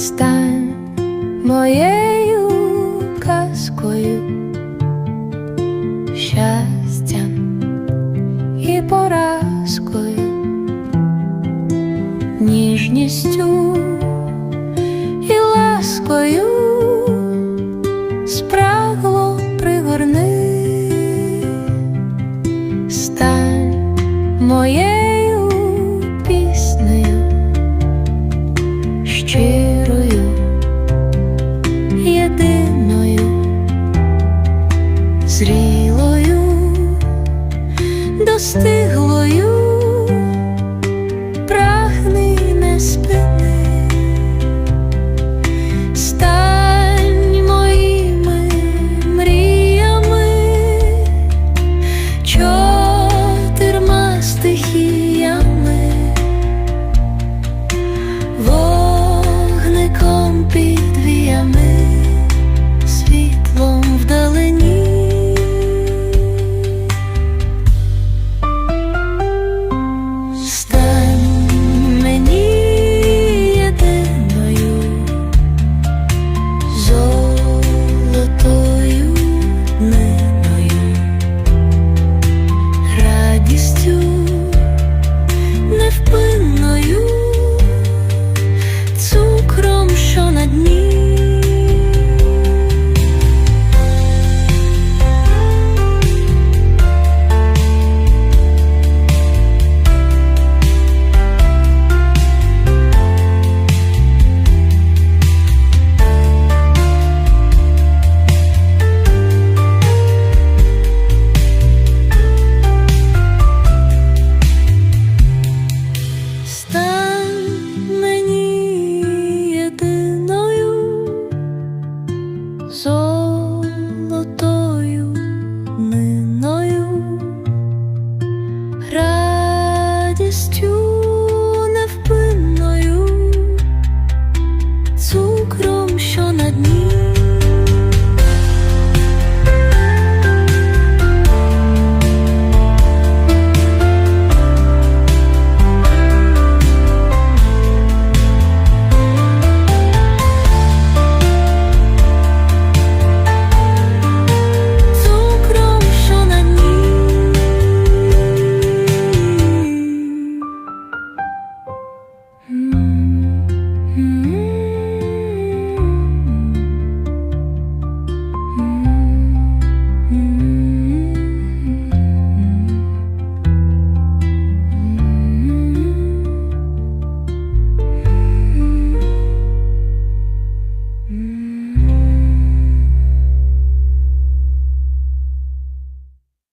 стань моєю казкою, щастям і поразкою, ніжністю достиглою, Mm.